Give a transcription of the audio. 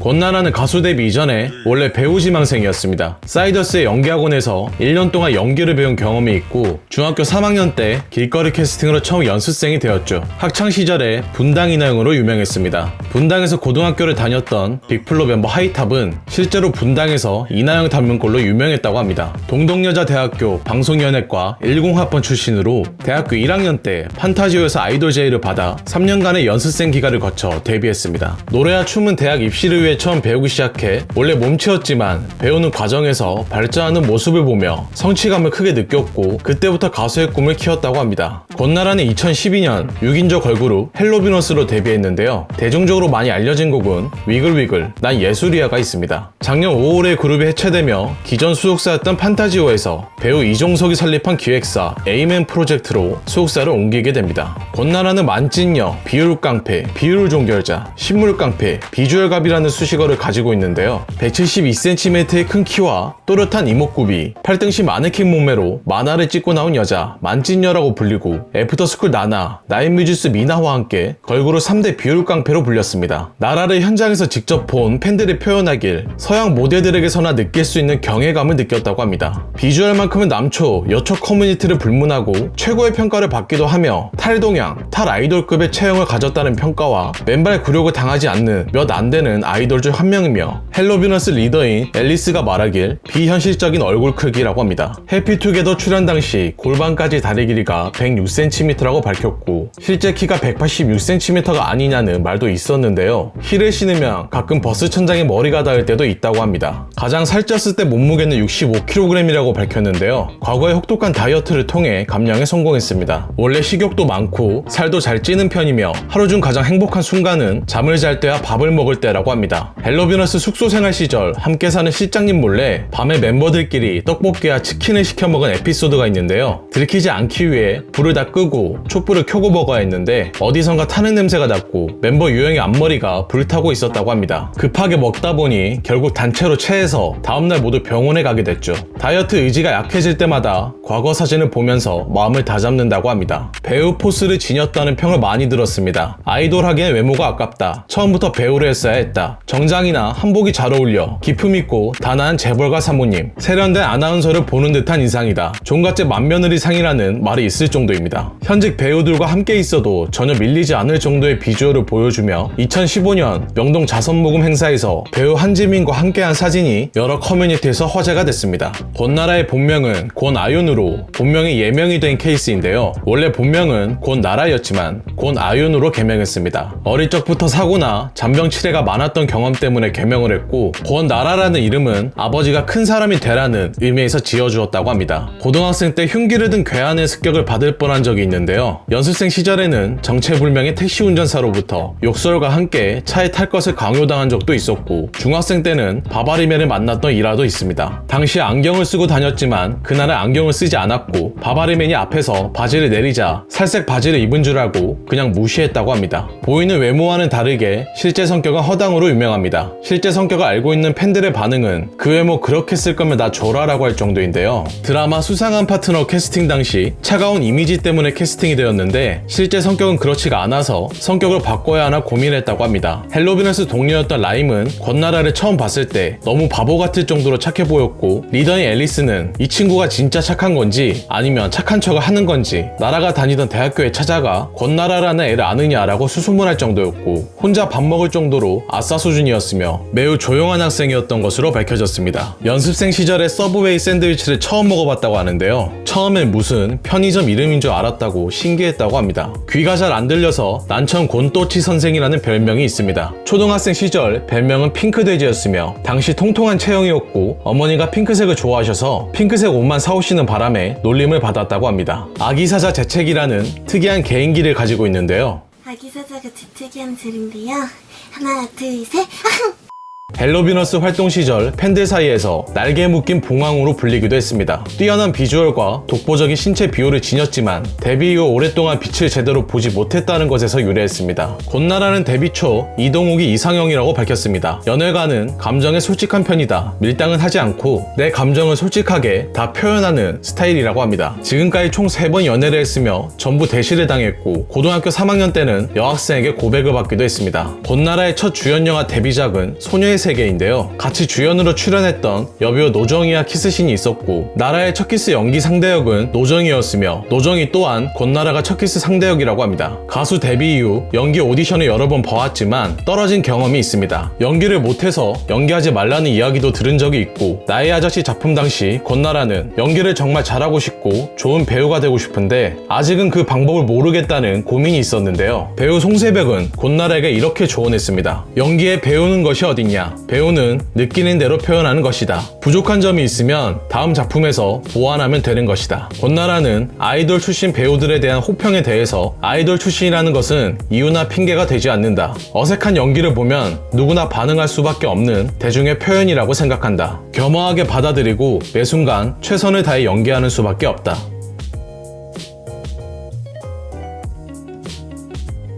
권나라는 가수 데뷔 이전에 원래 배우 지망생이었습니다. 사이더스의 연기학원에서 1년 동안 연기를 배운 경험이 있고 중학교 3학년 때 길거리 캐스팅으로 처음 연습생이 되었죠. 학창 시절에 분당 인하영으로 유명했습니다. 분당에서 고등학교를 다녔던 빅플로 멤버 하이탑은 실제로 분당에서 이나영 꼴로 유명했다고 합니다. 동덕여자대학교 방송연예과 10학번 출신으로 대학교 1학년 때 판타지오에서 아이돌 제의를 받아 3년간의 연습생 기간을 거쳐 데뷔했습니다. 노래와 춤은 대학 입시를 위해 처음 배우기 시작해 원래 몸치였지만 배우는 과정에서 발전하는 모습을 보며 성취감을 크게 느꼈고 그때부터 가수의 꿈을 키웠다고 합니다. 권나라는 2012년 6인조 걸그룹 헬로비너스로 데뷔했는데요. 대중적으로 많이 알려진 곡은 위글위글 난 예술이야가 있습니다. 작년 5월에 그룹이 해체되며 기존 소속사였던 판타지오에서 배우 이종석이 설립한 기획사 에이맨 프로젝트로 소속사를 옮기게 됩니다. 권나라는 만찢녀, 비율 깡패, 비율 종결자, 식물깡패, 비주얼 갑이라는 수식어를 가지고 있는데요. 172cm의 큰 키와 또렷한 이목구비, 팔등시 마네킹 몸매로 만화를 찍고 나온 여자 만찢녀라고 불리고 애프터스쿨 나나, 나인뮤지스 미나와 함께 걸그룹 3대 비율 깡패로 불렸습니다. 나라를 현장에서 직접 본 팬들이 표현하길 서양 모델들에게서나 느낄 수 있는 경외감을 느꼈다고 합니다. 비주얼만큼은 남초, 여초 커뮤니티를 불문하고 최고의 평가를 받기도 하며 탈동양, 탈 아이돌급의 체형을 가졌다는 평가와 맨발 굴욕을 당하지 않는 몇 안 되는 아이돌 중 한 명이며 헬로비너스 리더인 앨리스가 말하길 비현실적인 얼굴 크기라고 합니다. 해피투게더 출연 당시 골반까지 다리 길이가 106cm라고 밝혔고 실제 키가 186cm가 아니냐는 말도 있었는데요. 힐을 신으면 가끔 버스 천장에 머리가 닿을 때도 있다고 합니다. 가장 살쪘을 때 몸무게는 65kg이라고 밝혔는데요. 과거에 혹독한 다이어트를 통해 감량에 성공했습니다. 원래 식욕도 많고 살도 잘 찌는 편이며 하루 중 가장 행복한 순간은 잠을 잘 때와 밥을 먹을 때라고 합니다. 헬로비너스 숙소 생활 시절 함께 사는 실장님 몰래 밤에 멤버들끼리 떡볶이와 치킨을 시켜 먹은 에피소드가 있는데요. 들키지 않기 위해 불을 다 끄고 촛불을 켜고 먹어야 했는데 어디선가 타는 냄새가 났고 멤버 유영의 앞머리가 불타고 있었다고 합니다. 급하게 먹다 보니 결국 단체로 체해서 다음날 모두 병원에 가게 됐죠. 다이어트 의지가 약해질 때마다 과거 사진을 보면서 마음을 다잡는다고 합니다. 배우 포스를 지녔다는 평을 많이 들었습니다. 아이돌 하기엔 외모가 아깝다. 처음부터 배우를 했어야 했다. 정장이나 한복이 잘 어울려. 기품 있고 단아한 재벌가 사모님. 세련된 아나운서를 보는 듯한 인상이다. 종갓집 맏며느리 상이라는 말이 있을 정도입니다. 현직 배우들과 함께 있어도 전혀 밀리지 않을 정도의 비주얼을 보여주며 2015년 명동 자선모금 행사에서 배우 한지민과 함께한 사진이 여러 커뮤니티에서 화제가 됐습니다. 권나라의 본명은 권아윤으로 본명이 예명이 된 케이스인데요. 원래 본명은 권나라였지만 권아윤으로 개명했습니다. 어릴 적부터 사고나 잔병 치레가 많았던 경험 때문에 개명을 했고 권나라라는 이름은 아버지가 큰 사람이 되라는 의미에서 지어주었다고 합니다. 고등학생 때 흉기를 든 괴한의 습격을 받을 뻔한 적이 있는데요. 연습생 시절에는 정체불명의 택시 운전사로부터 욕설과 함께 차에 탈 것을 강요당한 적도 있었고 중학생 때는 바바리맨을 만났던 일화도 있습니다. 당시 안경을 쓰고 다녔지만 그날은 안경을 쓰지 않았고 바바리맨이 앞에서 바지를 내리자 살색 바지를 입은 줄 알고 그냥 무시했다고 합니다. 보이는 외모와는 다르게 실제 성격은 허당으로 유명합니다. 실제 성격을 알고 있는 팬들의 반응은 그 외모 그렇게 쓸 거면 나 줘라라고 할 정도인데요. 드라마 수상한 파트너 캐스팅 당시 차가운 이미지 때문에 캐스팅이 되었는데 실제 성격은 그렇지가 않아서 성격을 바꿔야 하나 고민했다고 합니다. 헬로비너스 동료였던 라임은 권나라를 처음 봤을 때 너무 바보 같을 정도로 착해 보였고 리더인 앨리스는 이 친구가 진짜 착한 건지 아니면 착한 척을 하는 건지 나라가 다니던 대학교에 찾아가 권나라라는 애를 아느냐라고 수소문할 정도였고 혼자 밥 먹을 정도로 아싸 수준이었으며 매우 조용한 학생이었던 것으로 밝혀졌습니다. 연습생 시절에 서브웨이 샌드위치를 처음 먹어봤다고 하는데요. 처음엔 무슨 편의점 이름인 줄 알았다고 신기했다고 합니다. 귀가 잘 안 들려서 난천 곤또치 선생이라는 별명이 있습니다. 초등학생 시절 별명은 핑크돼지였으며 당시 통통한 체형이었고 어머니가 핑크색을 좋아하셔서 핑크색 옷만 사오시는 바람 에 놀림을 받았다고 합니다. 아기사자 재채기라는 특이한 개인기를 가지고 있는데요. 아기 사자가 재채기하는 소리인데요. 하나, 둘, 셋. 벨로비너스 활동 시절 팬들 사이에서 날개 묶인 봉황으로 불리기도 했습니다. 뛰어난 비주얼과 독보적인 신체 비율을 지녔지만 데뷔 이후 오랫동안 빛을 제대로 보지 못했다는 것에서 유래했습니다. 곤나라는 데뷔 초 이동욱이 이상형이라고 밝혔습니다. 연애가는 감정에 솔직한 편이다. 밀당은 하지 않고 내 감정을 솔직하게 다 표현하는 스타일이라고 합니다. 지금까지 총 3번 연애를 했으며 전부 대시를 당했고 고등학교 3학년 때는 여학생에게 고백을 받기도 했습니다. 곤나라의 첫 주연 영화 데뷔작은 소녀의 세 계인데요. 같이 주연으로 출연했던 여배우 노정희와 키스신이 있었고 나라의 첫 키스 연기 상대역은 노정희였으며 노정희 또한 곤나라가 첫 키스 상대역이라고 합니다. 가수 데뷔 이후 연기 오디션을 여러 번 봐왔지만 떨어진 경험이 있습니다. 연기를 못해서 연기하지 말라는 이야기도 들은 적이 있고 나의 아저씨 작품 당시 곤나라는 연기를 정말 잘하고 싶고 좋은 배우가 되고 싶은데 아직은 그 방법을 모르겠다는 고민이 있었는데요. 배우 송세벽은 곤나라에게 이렇게 조언했습니다. 연기에 배우는 것이 어딨냐? 배우는 느끼는 대로 표현하는 것이다. 부족한 점이 있으면 다음 작품에서 보완하면 되는 것이다. 곤나라는 아이돌 출신 배우들에 대한 호평에 대해서 아이돌 출신이라는 것은 이유나 핑계가 되지 않는다. 어색한 연기를 보면 누구나 반응할 수밖에 없는 대중의 표현이라고 생각한다. 겸허하게 받아들이고 매 순간 최선을 다해 연기하는 수밖에 없다.